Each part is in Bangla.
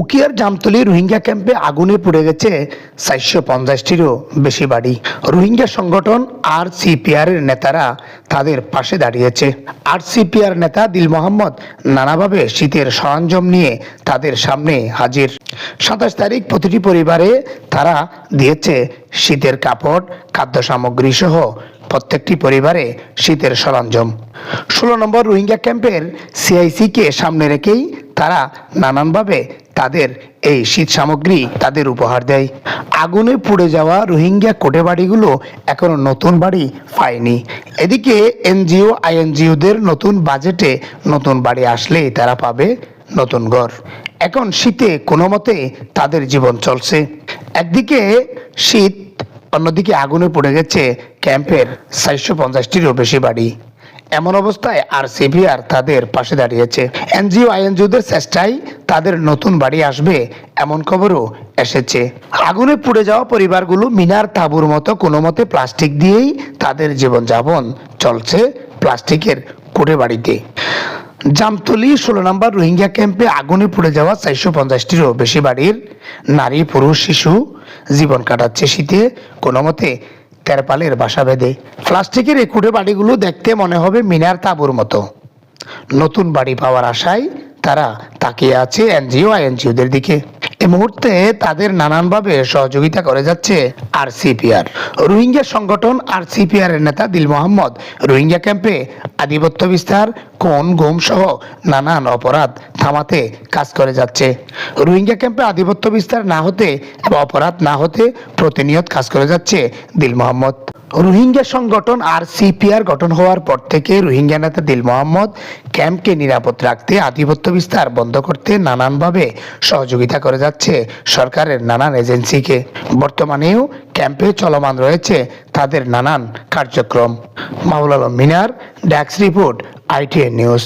উকিয়ার জামতলি রোহিঙ্গা ক্যাম্পে আগুনে পুড়ে গেছে চারশো পঞ্চাশটিরও বেশি বাড়ি। রোহিঙ্গা সংগঠন আর সিপিআর এর নেতারা তাদের পাশে দাঁড়িয়েছে। আর সিপিআর নেতা দিল মোহাম্মদ নানাভাবে শীতের সরঞ্জাম নিয়ে তাদের সামনে হাজির। সাতাশ তারিখ প্রতিটি পরিবারে তারা দিয়েছে শীতের কাপড় খাদ্য সামগ্রী সহ প্রত্যেকটি পরিবারে শীতের সরঞ্জাম। ষোলো নম্বর রোহিঙ্গা ক্যাম্পের সিআইসিকে সামনে রেখেই তারা নানানভাবে তাদের এই শীত সামগ্রী তাদের উপহার দেয়। আগুনে পুড়ে যাওয়া রোহিঙ্গা কোটে বাড়িগুলো এখনও নতুন বাড়ি পায়নি। এদিকে এনজিও, আইএনজিওদের নতুন বাজেটে নতুন বাড়ি আসলেই তারা পাবে নতুন ঘর। এখন শীতে কোনো মতে তাদের জীবন চলছে। একদিকে শীত, অন্যদিকে আগুনে পড়ে গেছে ক্যাম্পের চারশো পঞ্চাশটিরও বেশি বাড়ি। এমন অবস্থায় আর সিভিআর তাদের পাশে দাঁড়িয়েছে। এনজিও, আইএনজিওদের চেষ্টায় তাদের নতুন বাড়ি আসবে এমন খবরও এসেছে। আগুনে পুড়ে যাওয়া পরিবারগুলো মিনার তাঁবুর মতো কোনো মতে প্লাস্টিক দিয়েই তাদের জীবনযাপন চলছে প্লাস্টিকের কুড়ে বাড়িতে জামতলি ষোলো নম্বর রোহিঙ্গা ক্যাম্পে আগুনে পুড়ে যাওয়া চারশো পঞ্চাশটিরও বেশি বাড়ির নারী, পুরুষ, শিশু জীবন কাটাচ্ছে শীতে। কোনো মতে তেরপালের বাসা বেঁধে প্লাস্টিকের এই কুটে বাড়িগুলো দেখতে মনে হবে মিনার তাঁবুর মতো। নতুন বাড়ি পাওয়ার আশায় তারা তাকিয়ে আছে এনজিও আইএনজিওদের দিকে। এই মুহূর্তে তাদের নানানভাবে সহযোগিতা করে যাচ্ছে আর সিপিআর রোহিঙ্গা সংগঠন আর সিপিআর এর নেতা দিল মোহাম্মদ। রোহিঙ্গা ক্যাম্পে আধিপত্য বিস্তার, কোন গুম সহ নানান অপরাধ থামাতে কাজ করে যাচ্ছে। রোহিঙ্গা ক্যাম্পে আধিপত্য বিস্তার না হতে এবং অপরাধ না হতে প্রতিনিয়ত কাজ করে যাচ্ছে দিল মোহাম্মদ। রোহিঙ্গা সংগঠন আর সিপিআর গঠন হওয়ার পর থেকে রোহিঙ্গা নেতা দিল মোহাম্মদ ক্যাম্পকে নিরাপদ রাখতে আধিপত্য বিস্তার বন্ধ করতে নানানভাবে সহযোগিতা করে যাচ্ছে সরকারের নানান এজেন্সিকে। বর্তমানেও ক্যাম্পে চলমান রয়েছে তাদের নানান কার্যক্রম। মাহুল আলম মিনার ড্যাক্স রিপোর্ট আইটিএন নিউজ।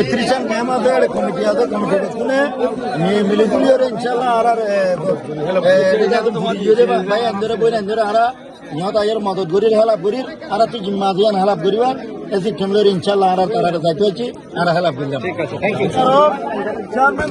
ಎತ್ರಿಸನ್ ನೇಮ ಅಂತ ಹೇಳಿ ಕಮಿಟಿ ಅದ ಕಮಿಟಿ ಬರ್ತದೆ ಮಿಲಿಟರಿ ಇನ್ಶಾಲ್ಲ নিহত আয়ের মদত গরির হেলাপ গরির আর তুই জিম্মা দিয়ান হেলাপ গরিবা এসি ঠেমলের ইনশাল্লাহ আর তারা যাইতে হচ্ছে আর হেলাপ করিলাম ঠিক আছে থ্যাংক ইউ চেয়ারম্যান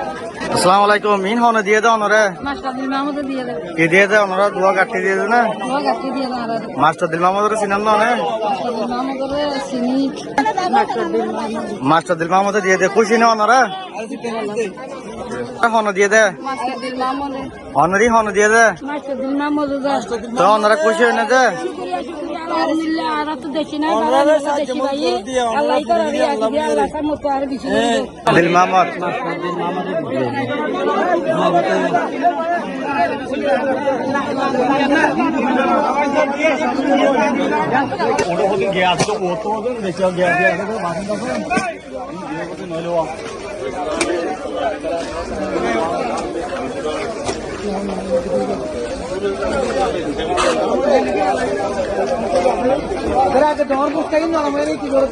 আসসালামু আলাইকুম মিন হন দিয়ে দাও না রে মাস্টার দিন আমাদের দিয়ে দেবে। কি দিয়ে দাও ওনারা দুয়া কাটি দিয়ে না মাস্টার দিল মাহমুদের সিনাম না মাস্টার দিল মাহমুদের দিয়ে দে। খুশি না ওনারা হন দিয়ে দে। হনরি হন দিয়ে দে। তো ওনারা খুশি হয়ে না দে। আর মিললে আর তো দেখি না দেখি ভাই আল্লাহ করে আল্লাহ মতো আর কিছু দিল মামার। ওটা গিয়ে আসতো ও তো গেছে গিয়ে আসতো বাসন টাসন। নইলে Espera, que Don está yendo a la madre y yo